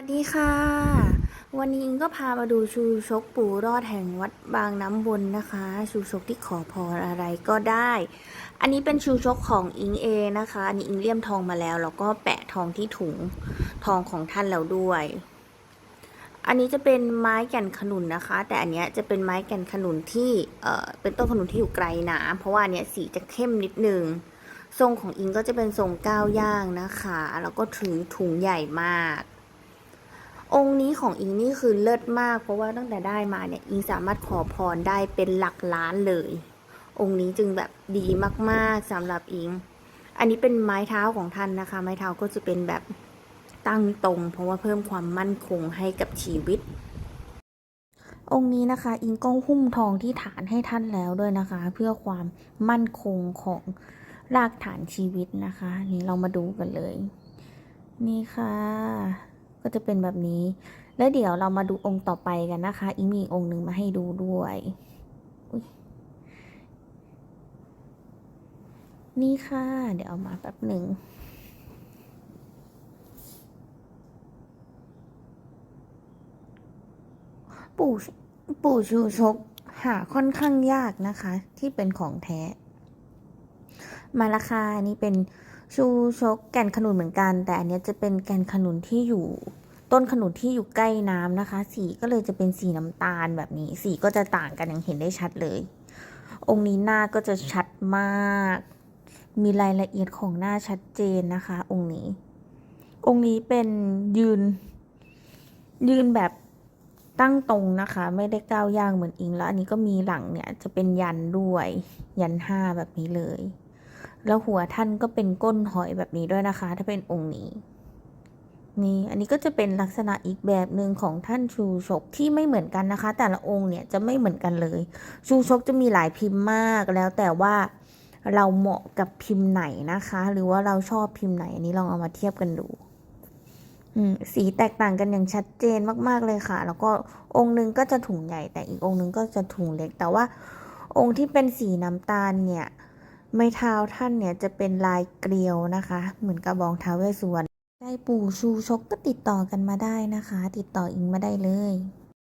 สวัสดีค่ะ วันนี้อิงก็พามาดูชูชกปู่รอดแห่งวัดบางน้ำวนนะคะ ชูชกที่ขอพรอะไรก็ได้ อันนี้เป็นชูชกของอิงเองนะคะอันนี้อิงเลี่ยมทองมาแล้ว แล้วก็แปะทองที่ถุงทองของท่านแล้วด้วย อันนี้จะเป็นไม้แก่นขนุนนะคะ แต่อันเนี้ยจะเป็นไม้แก่นขนุนที่เอ่อเป็นต้นขนุนที่อยู่ไกลหนาเพราะว่าอันเนี้ยสีจะเข้มนิดนึงทรงของอิงก็จะเป็นทรงก้าวย่างนะคะ แล้วก็ถือถุงใหญ่มาก องค์นี้ของอิงนี่คือเลิศมาก เพราะว่าตั้งแต่ได้มาเนี่ยอิงสามารถขอพรได้เป็นหลักล้านเลย องค์นี้จึงแบบดีมากๆสำหรับอิง อันนี้เป็นไม้เท้าของท่านนะคะ ไม้เท้าก็จะเป็นแบบตั้งตรง เพราะว่าเพิ่มความมั่นคงให้กับชีวิต องค์นี้นะคะ อิงก็หุ้มทองที่ฐานให้ท่านแล้วด้วยนะคะ เพื่อความมั่นคงของรากฐานชีวิตนะคะ นี่เรามาดูกันเลย นี่ค่ะ ก็จะเป็นแบบนี้ แล้วเดี๋ยวเรามาดูองค์ต่อไปกันนะคะอิงมีองค์หนึ่งมาให้ดูด้วยนี่ค่ะ เดี๋ยวเอามาแป๊บหนึ่งปู่ปู่ชูชกหาค่อนข้างยากนะคะ ที่เป็นของแท้ มาราคานนี้เป็น ชูชกแก่นขนุนเหมือนกัน แต่อันนี้จะเป็นแก่นขนุนที่อยู่ ต้นขนุนที่อยู่ใกล้น้ำนะคะ สีก็เลยจะเป็นสีน้ำตาลแบบนี้ สีก็จะต่างกันอย่างเห็นได้ชัดเลย องค์นี้หน้าก็จะชัดมาก มีรายละเอียดของหน้าชัดเจนนะคะ องค์นี้ องค์นี้เป็นยืน ยืนแบบตั้งตรงนะคะ ไม่ได้ก้าวย่างเหมือนอิงแล้วอันนี้ก็มีหลังเนี่ยจะเป็นยันด้วย ยันห้าแบบนี้เลย แล้วหัวท่านก็เป็นก้นหอยแบบนี้ด้วยนะคะ ถ้าเป็นองค์นี้ นี่อันนี้ก็จะเป็นลักษณะอีกแบบหนึ่งของท่านชูชกที่ไม่เหมือนกันนะคะ แต่ละองค์เนี่ยจะไม่เหมือนกันเลย ชูชกจะมีหลายพิมพ์มากแล้วแต่ว่าเราเหมาะกับพิมพ์ไหนนะคะ หรือว่าเราชอบพิมพ์ไหน อันนี้ลองเอามาเทียบกันดูสีแตกต่างกันอย่างชัดเจนมาก ๆ เลยค่ะ แล้วก็องค์หนึงก็จะถุงใหญ่แต่อีกองค์หนึงก็จะถุงเล็ก แต่ว่าองค์ที่เป็นสีน้ำตาลเนี่ย ไม้เท้าท่านเนี่ยจะเป็นลายเกลียวนะคะ เหมือนกระบองท้าเวสสุวรรณได้ปู่ชูชกก็ติดต่อกันมาได้นะคะ ติดต่ออิงมาได้เลย